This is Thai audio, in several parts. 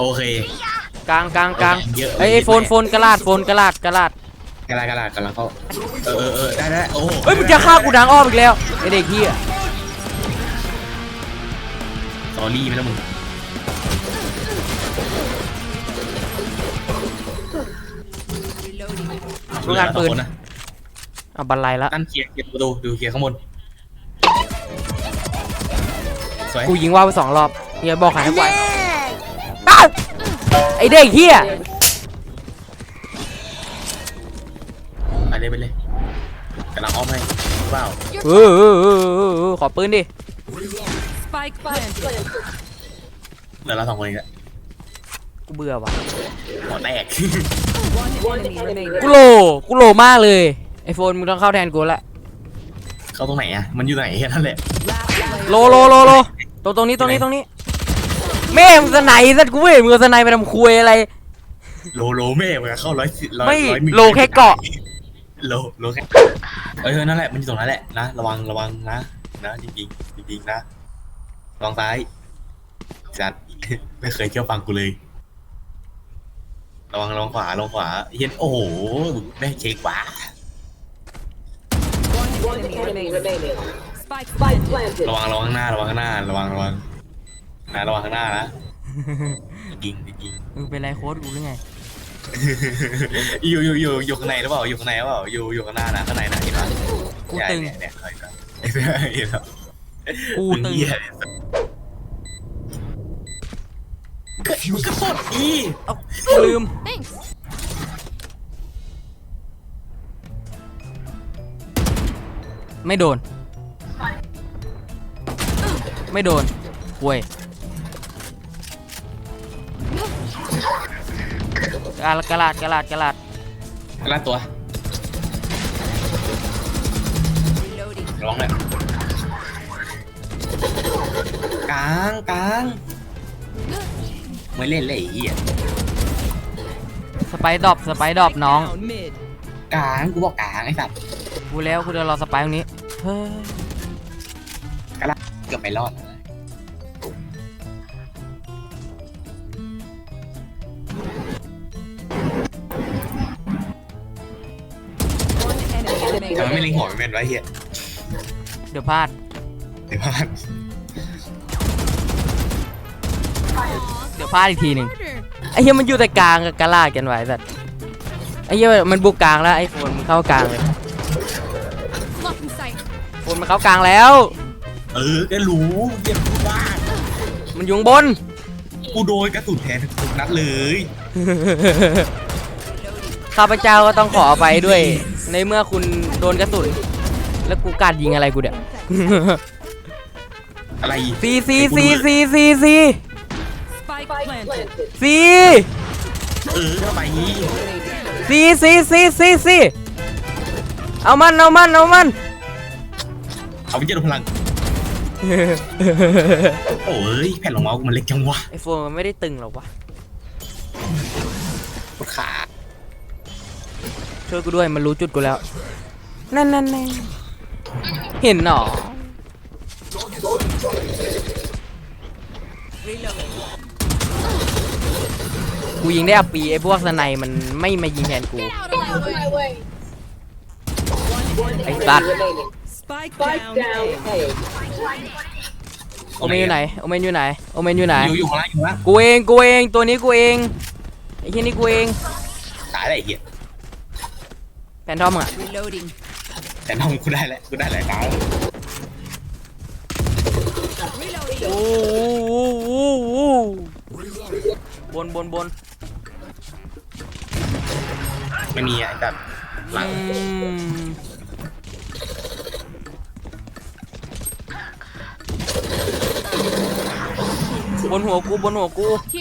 โอเคกลางกลางกลางเยอะไอ้ยไอ้โฟนโฟนกระลาดโฟนกระลาดกระลาดกระดาษกระดาษกำลังเข้าเออเออเออได้ได้โอ้โหเฮ้ยมึงจะฆ่ากูดังอ้อมอีกแล้วไอเด็กเฮียสอรี่ไม่ต้องมึงรู้งานปืนเหลือสอคนะเอาบันไลละตั้นเคลียร์เคลียร์ประตูดูเคลียร์ข้างบนสวยกูยิงว่าวไปสองรอบเฮียบอกหายให้ไว อ้าวไอเด็กเฮียไปเลยไปเลยกำลังอ้อมให้เปล่าเออเออเออเออเออขอปืนดิ Spike planted. เหลือเราสองคนอีกแล้วกูเบื่อว่ะ หัวแตก One enemy remaining. กูโหลกูโหลมากเลยไอโฟนมึงต้องเข้าแทนกูละเข้าตรงไหนอะ มันอยู่ไหนแค่นั้นแหละ Last player. โลโลโลโลตรงตรงนี้ตรงนี้ตรงนี้ แม่มึงสไนด์สัตว์กูเว้ยมึงเอาสไนด์ไปทำคุยอะไร โลโลแม่มันเข้าร้อยสิร้อยไม่ร้อยมิลโลแค่เกาะ โลโลแค่เออนั่นแหละมันอยู่ตรงนั้นแหละนะระวังระวังนะนะจริงๆจริงๆนะระวังซ้ายจัด ไม่เคยเชื่อฟังกูเลยระวังระวังขวาระวังขวาเฮียโอ้โหได้เช็คขวา One enemy remaining. Spike planted. ระวังระวังข้างหน้าระวังข้างหน้าระวังระวัง นะระวังข้างหน้านะจริงจริงมึงเป็นไรโค้ดกูหรือไง อยู่อยู่อยู่อยู่ข้างในหรือเปล่าอยู่ข้างในหรือเปล่าอยู่อยู่ข้างหน้านะข้างในนะเห็นปะกูตึง เนี่ยเนี่ยเนี่ยเห็นปะกูตึง เหี้ยก็มึงก็สดอีเอ้าลืมไม่โดน ไม่โดนเว้ย กระลาดกระลาดกระลาดกระลาดลาดตัวร้องเลยกลางกลางไม่เล่นเลยไอ้เหี้ยสไปดรอปสไปดรอปน้อง Down mid. กลางกูบอกกลางไอ้สัตว์กูแล้วกูจะรอสไปตรงนี้เฮ้ยเกือบไม่รอด แต่มันไม่ remaining. เล็งหัวมันเป็นไว้เหี้ยเดี๋ยวพลาดเดี๋ยวพลาดเดี๋ยวพลาดอีกทีหนึ่งไอ้เหี้ยมันอยู่แต่กลางกับกระลาดกันไว้สัตว์ไอ้เหี้ยมันบุกกลางแล้วไอ้โฟนมันเข้ากลางเลยโฟนมันเข้ากลางแล้ว เออก็รู้เหี้ยกูว่ามันอยู่ข้างบน กูโดนกระสุนแทนทุกนัดเลยข้าพเจ้าก็ต้องขออภัยด้วย ในเมื่อคุณ โดนกระสุนแล้วกูกราดยิงอะไรกูเดี๋ยอะไรซีซีซีซีซีซี Spike planted. ซีเออเข้าไปนี้ซีซีซีซีซีเอามันเอามันเอามันเอาไปเจอพลังโอ้ยแผ่นรองเมาส์กูมันเล็กจังวะไอโฟนมันไม่ได้ตึงหรอกวะปวดขาช่วยกูด้วยมันรู้จุดกูแล้ว นั่นนั่นนั่นเห็นหรอกูยิงได้อับปีไอ้พวกสไนมันไม่มายิงแทนกู ไอ้สัตว์ Spike down. A. โอเมนอยู่ไหน โอเมนอยู่ไหน โอเมนอยู่ไหน อยู่อยู่ข้างล่างอยู่ข้างล่างกูเอง กูเอง ตัวนี้กูเอง ไอ้ที่นี่กูเอง ตายได้ไอ้เหี้ยแฟนทอมอะ Reloading. แต่น้องกูได้แล้วกูได้หลายตายโอ้โหบนบนบนไม่มีอะแบบหลังอืมบนหัวกูบนหัวกูโอเค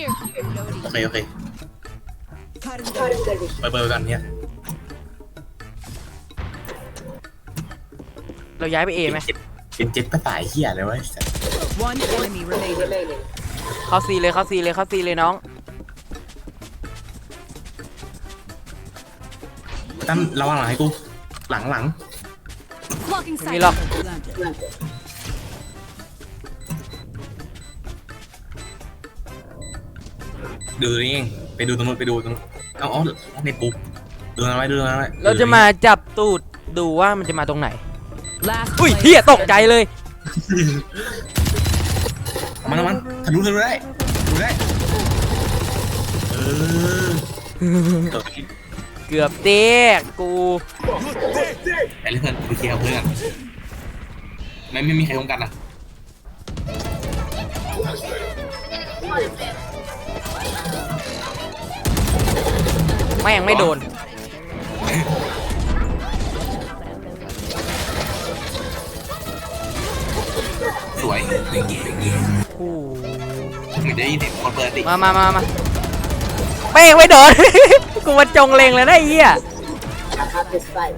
โอเคเปิดเปิดกันเนี่ย เราย้ายไปเอไหมเป็นเจ็ตภาษาเหี้ยเลยวะไอ้สัส One enemy remaining. เข้าซีเลยเข้าซีเลยเข้าซีเลยน้อง ตั้มระวังหลังให้กู หลังหลังไม่มีหรอก Planted. ดูตรงนี้เองไปดูตรงนู้นไปดูตรงนู้นเอาเอาเอาเน็ตกูดูตรงนั้นไว้ดูตรงนั้นไว้เราจะมาจับตูดดูว่ามันจะมาตรงไหน Last อุ้ย player เฮียตกใจ standing. เลย มันมันทะลุทะลุได้ทะลุได้เออเออเกือบเตกกูไปเลยเพื่อนไปเคลียร์กับเพื่อนไม่ไม่มีใครป้องกันอะแม่งไม่โดน วยโอ้เหมือนได้ยินเสียงคนเปิดติมามามามาแม่งไม่โดน กูมาจงเลงเลยนะไอ้เหี้ย I have this fight.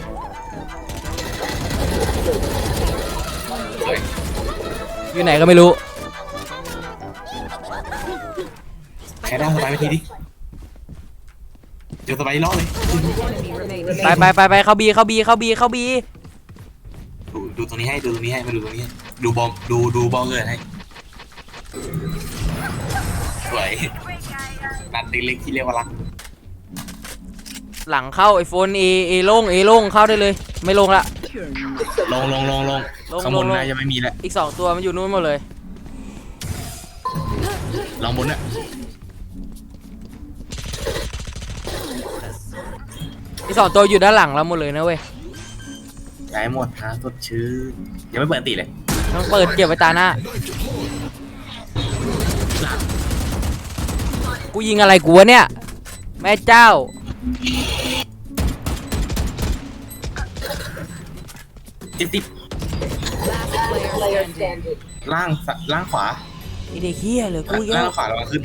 สวยอยู่ไหนก็ไม่รู้ ใครได้สบายไปทีดิเจอสบายรอบเลย Enemy remaining. ไปไปไปไปเข้าบีเข้าบีเข้าบีเข้าบีดูดูตรงนี้ให้ดูตรงนี้ให้มาดูตรงนี้ให้ ดูบอลดูดูบอลเกินให้สวยนัดเล็กๆที่เรียกว่ารักหลังเข้าไอโฟนเอเอโล่งเอโล่งเข้าได้เลย ไม่ลงละ ลงลงลงลงลงข้างบนลงลงน่าจะไม่มีแล้วอีกสองตัวมันอยู่นู้นหมดเลย ลองบนเนี่ยอีกสองตัวอยู่ด้านหลังเราหมดเลยนะเว้ยย้ายหมดฮะสดชื่นยังไม่เปิดอันติเลย ต้องเปิดเก็บไว้ตาหน้า กูยิงอะไรกูวะเนี่ย แม่เจ้า ติ๊บติ๊บ Last player standing. ล่างสล่างขวาไอเด็กเฮียเหลยกูอีกล่าแล้งวขวาระวังขึ้น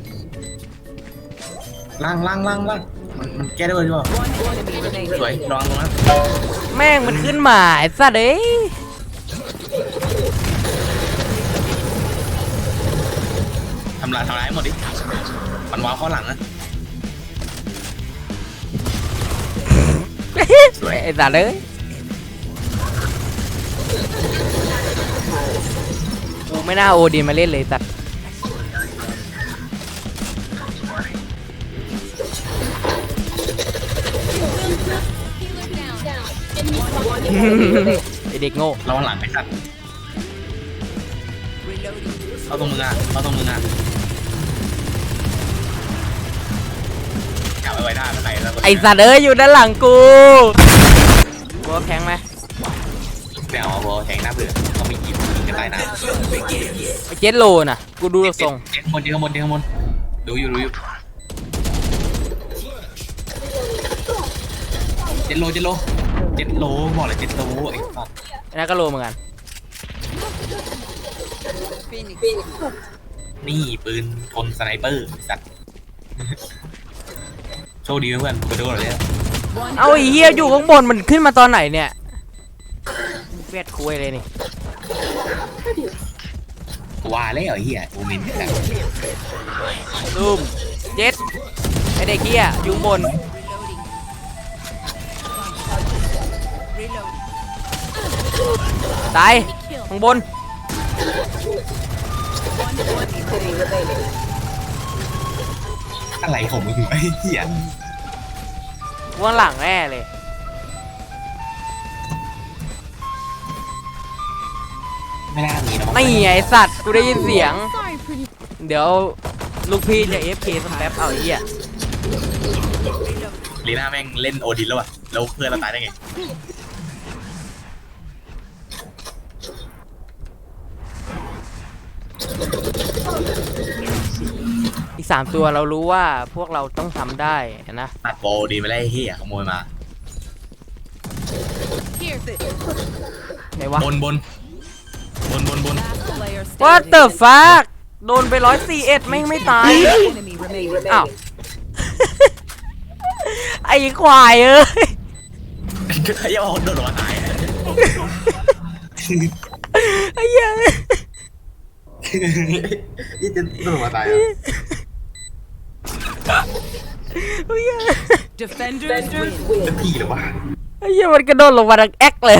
ล่างล่างล่างล่างมันมันแก้ได้เลยใช่ป่ะ One enemy สวย remaining. ระวังตรงนั้นแม่งมันขึ้นมาไอ้สัตว์เอ้ยำลายทำลายให้หมดดิ มันวางเข้าหลังนะ สวย ไอ้สัตว์เอ้ยกูไม่น่าโอดีนมาเล่นเลยสัตว์ไอเด็กโง่ ระวังหลังไอ้สัตว์ เข้าตรงมืออะเข้าตรงมืออะกลับไปไว้ได้ไม่ไหนแล้วไอสัตว์เอ้ยอยู่ด้านหลังกูกูว่าแข็งไหมแมวบอแทงหน้าเบื่อเขาไม่กินกินกันใต้น้ำไอเจ็ดโลน่ะ กูดูทรงเจ๊ข้างบนเจ๊ข้างบนเจ๊ข้างบนดูอยู่ดูอยู่เจ็ดโลเจ็ดโลเจ็ดโลบอกเลยเจ็ดโลไอ้สัตว์ไอ้นั่นก็โลเหมือนกัน นี่ปืนทนสไนเปอร์ไอ้สัตว์โชคดีนะเพื่อนไปดูหน่อยเลยเอาไอ้เหี้ยอยู่ข้างบนมันขึ้นมาตอนไหนเนี่ยเฟียดคุยเลยนี่ว่าแล้วไอ้เหี้ยโอเมนแบบซูมเจ็ดไอเด็กเหี้ยอยู่ข้างบนตายข้างบน Enemy remaining. อะไรของมึงไอ้เหี้ยว่างหลังแน่เลย ไม่น่ามีนะนี่ไงไอ้สัตว์ กูได้ยินเสียง เดี๋ยวลูกพี่จะ FK สักแป๊บเอาไอ้เหี้ยลีน่าแม่งเล่นโอดินแล้วอะแล้วเพื่อนเราตายได้ไง อีกสามตัวเรารู้ว่าพวกเราต้องทำได้นะตัดโบดีไม่ได้ไอ้เหี้ยขโมยมาไหนวะ บนบนบนบนบน Last player standing. What the fuck โดนไปร้อยสี่เอ็ดไม่งไม่ตาย Enemy remaining. อ้าว ไอ้ควายเอ้ยอย่าบอกโดนหัวตายอะไอ้เหี้ย นี่จะโดนหัวตายอะไอ้เหี้ย Defenders win. เป็นพี่เหรอวะไอ้เหี้ยมันกระโดดลงมาดังแอ๊กเลย